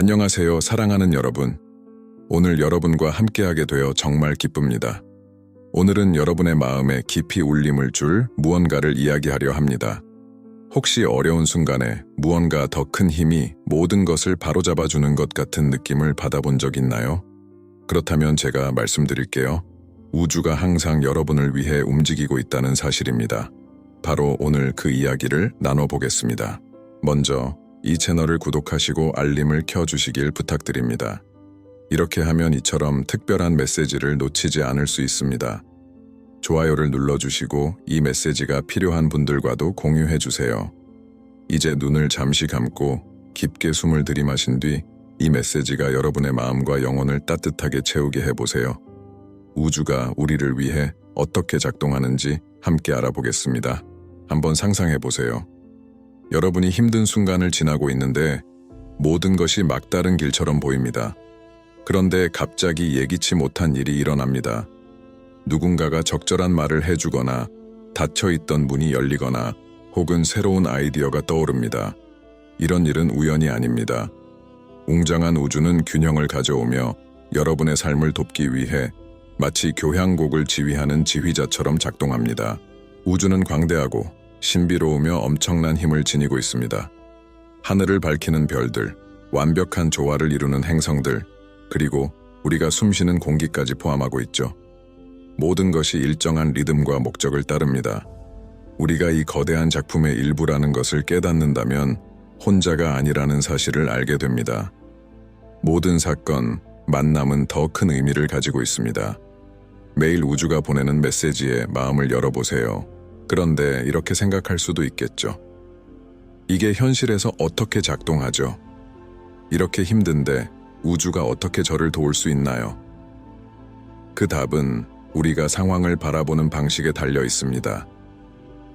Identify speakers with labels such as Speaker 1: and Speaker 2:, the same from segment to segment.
Speaker 1: 안녕하세요, 사랑하는 여러분. 오늘 여러분과 함께하게 되어 정말 기쁩니다. 오늘은 여러분의 마음에 깊이 울림을 줄 무언가를 이야기하려 합니다. 혹시 어려운 순간에 무언가 더 큰 힘이 모든 것을 바로잡아주는 것 같은 느낌을 받아본 적 있나요? 그렇다면 제가 말씀드릴게요. 우주가 항상 여러분을 위해 움직이고 있다는 사실입니다. 바로 오늘 그 이야기를 나눠보겠습니다. 먼저 이 채널을 구독하시고 알림을 켜주시길 부탁드립니다. 이렇게 하면 이처럼 특별한 메시지를 놓치지 않을 수 있습니다. 좋아요를 눌러주시고 이 메시지가 필요한 분들과도 공유해주세요. 이제 눈을 잠시 감고 깊게 숨을 들이마신 뒤 이 메시지가 여러분의 마음과 영혼을 따뜻하게 채우게 해보세요. 우주가 우리를 위해 어떻게 작동하는지 함께 알아보겠습니다. 한번 상상해 보세요. 여러분이 힘든 순간을 지나고 있는데 모든 것이 막다른 길처럼 보입니다. 그런데 갑자기 예기치 못한 일이 일어납니다. 누군가가 적절한 말을 해주거나 닫혀 있던 문이 열리거나 혹은 새로운 아이디어가 떠오릅니다. 이런 일은 우연이 아닙니다. 웅장한 우주는 균형을 가져오며 여러분의 삶을 돕기 위해 마치 교향곡을 지휘하는 지휘자처럼 작동합니다. 우주는 광대하고 신비로우며 엄청난 힘을 지니고 있습니다. 하늘을 밝히는 별들, 완벽한 조화를 이루는 행성들, 그리고 우리가 숨쉬는 공기까지 포함하고 있죠. 모든 것이 일정한 리듬과 목적을 따릅니다. 우리가 이 거대한 작품의 일부라는 것을 깨닫는다면 혼자가 아니라는 사실을 알게 됩니다. 모든 사건, 만남은 더 큰 의미를 가지고 있습니다. 매일 우주가 보내는 메시지에 마음을 열어보세요. 그런데 이렇게 생각할 수도 있겠죠. 이게 현실에서 어떻게 작동하죠? 이렇게 힘든데 우주가 어떻게 저를 도울 수 있나요? 그 답은 우리가 상황을 바라보는 방식에 달려 있습니다.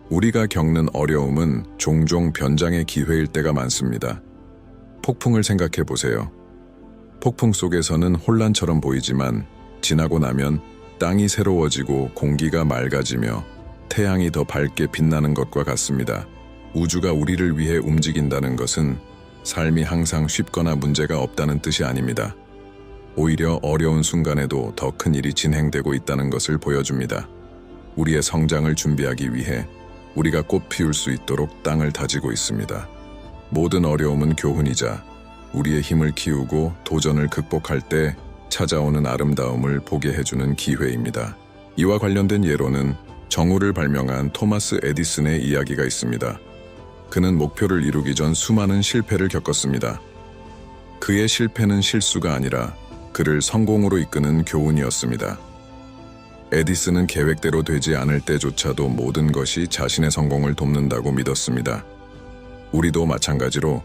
Speaker 1: 우리가 겪는 어려움은 종종 변장의 기회일 때가 많습니다. 폭풍을 생각해 보세요. 폭풍 속에서는 혼란처럼 보이지만 지나고 나면 땅이 새로워지고 공기가 맑아지며 태양이 더 밝게 빛나는 것과 같습니다. 우주가 우리를 위해 움직인다는 것은 삶이 항상 쉽거나 문제가 없다는 뜻이 아닙니다. 오히려 어려운 순간에도 더 큰 일이 진행되고 있다는 것을 보여줍니다. 우리의 성장을 준비하기 위해 우리가 꽃 피울 수 있도록 땅을 다지고 있습니다. 모든 어려움은 교훈이자 우리의 힘을 키우고 도전을 극복할 때 찾아오는 아름다움을 보게 해주는 기회입니다. 이와 관련된 예로는 정우를 발명한 토마스 에디슨의 이야기가 있습니다. 그는 목표를 이루기 전 수많은 실패를 겪었습니다. 그의 실패는 실수가 아니라 그를 성공으로 이끄는 교훈이었습니다. 에디슨은 계획대로 되지 않을 때조차도 모든 것이 자신의 성공을 돕는다고 믿었습니다. 우리도 마찬가지로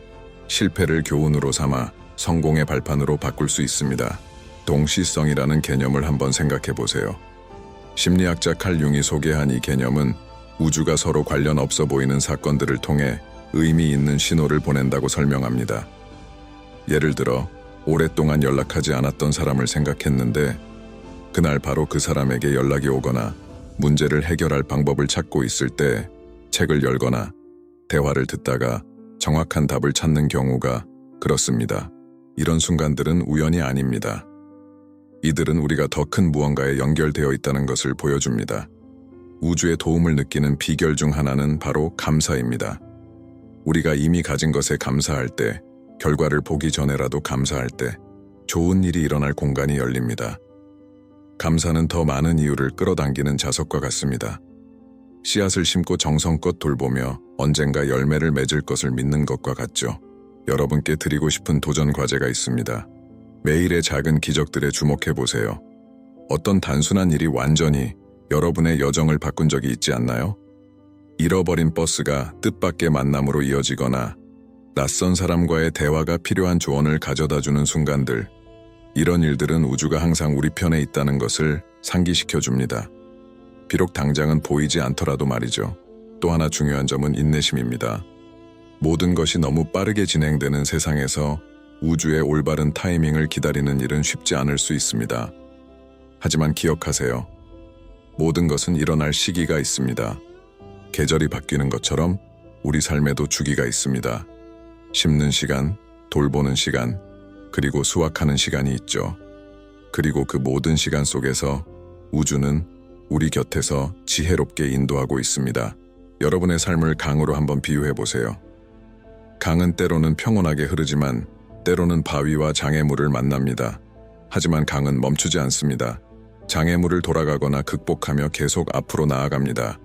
Speaker 1: 실패를 교훈으로 삼아 성공의 발판으로 바꿀 수 있습니다. 동시성이라는 개념을 한번 생각해 보세요. 심리학자 칼 융이 소개한 이 개념은 우주가 서로 관련 없어 보이는 사건들을 통해 의미 있는 신호를 보낸다고 설명합니다. 예를 들어, 오랫동안 연락하지 않았던 사람을 생각했는데, 그날 바로 그 사람에게 연락이 오거나 문제를 해결할 방법을 찾고 있을 때 책을 열거나 대화를 듣다가 정확한 답을 찾는 경우가 그렇습니다. 이런 순간들은 우연이 아닙니다. 이들은 우리가 더 큰 무언가에 연결되어 있다는 것을 보여줍니다. 우주의 도움을 느끼는 비결 중 하나는 바로 감사입니다. 우리가 이미 가진 것에 감사할 때, 결과를 보기 전에라도 감사할 때, 좋은 일이 일어날 공간이 열립니다. 감사는 더 많은 이유를 끌어당기는 자석과 같습니다. 씨앗을 심고 정성껏 돌보며 언젠가 열매를 맺을 것을 믿는 것과 같죠. 여러분께 드리고 싶은 도전 과제가 있습니다. 매일의 작은 기적들에 주목해 보세요. 어떤 단순한 일이 완전히 여러분의 여정을 바꾼 적이 있지 않나요? 잃어버린 버스가 뜻밖의 만남으로 이어지거나 낯선 사람과의 대화가 필요한 조언을 가져다 주는 순간들. 이런 일들은 우주가 항상 우리 편에 있다는 것을 상기시켜 줍니다. 비록 당장은 보이지 않더라도 말이죠. 또 하나 중요한 점은 인내심입니다. 모든 것이 너무 빠르게 진행되는 세상에서 우주의 올바른 타이밍을 기다리는 일은 쉽지 않을 수 있습니다. 하지만 기억하세요. 모든 것은 일어날 시기가 있습니다. 계절이 바뀌는 것처럼 우리 삶에도 주기가 있습니다. 심는 시간, 돌보는 시간, 그리고 수확하는 시간이 있죠. 그리고 그 모든 시간 속에서 우주는 우리 곁에서 지혜롭게 인도하고 있습니다. 여러분의 삶을 강으로 한번 비유해 보세요. 강은 때로는 평온하게 흐르지만 때로는 바위와 장애물을 만납니다. 하지만 강은 멈추지 않습니다. 장애물을 돌아가거나 극복하며 계속 앞으로 나아갑니다.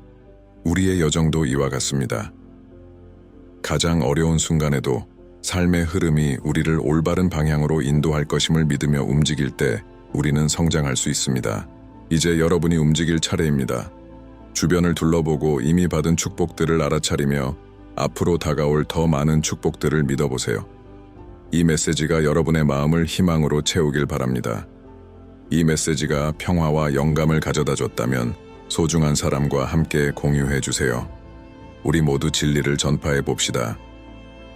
Speaker 1: 우리의 여정도 이와 같습니다. 가장 어려운 순간에도 삶의 흐름이 우리를 올바른 방향으로 인도할 것임을 믿으며 움직일 때 우리는 성장할 수 있습니다. 이제 여러분이 움직일 차례입니다. 주변을 둘러보고 이미 받은 축복들을 알아차리며 앞으로 다가올 더 많은 축복들을 믿어보세요. 이 메시지가 여러분의 마음을 희망으로 채우길 바랍니다. 이 메시지가 평화와 영감을 가져다 줬다면 소중한 사람과 함께 공유해 주세요. 우리 모두 진리를 전파해 봅시다.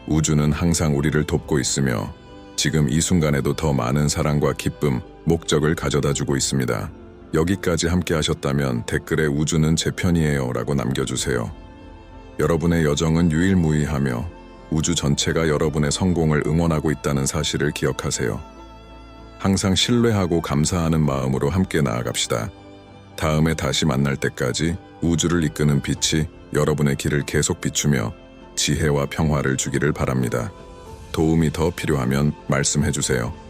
Speaker 1: 우주는 항상 우리를 돕고 있으며 지금 이 순간에도 더 많은 사랑과 기쁨, 목적을 가져다 주고 있습니다. 여기까지 함께 하셨다면 댓글에 우주는 제 편이에요 라고 남겨주세요. 여러분의 여정은 유일무이하며 우주 전체가 여러분의 성공을 응원하고 있다는 사실을 기억하세요. 항상 신뢰하고 감사하는 마음으로 함께 나아갑시다. 다음에 다시 만날 때까지 우주를 이끄는 빛이 여러분의 길을 계속 비추며 지혜와 평화를 주기를 바랍니다. 도움이 더 필요하면 말씀해 주세요.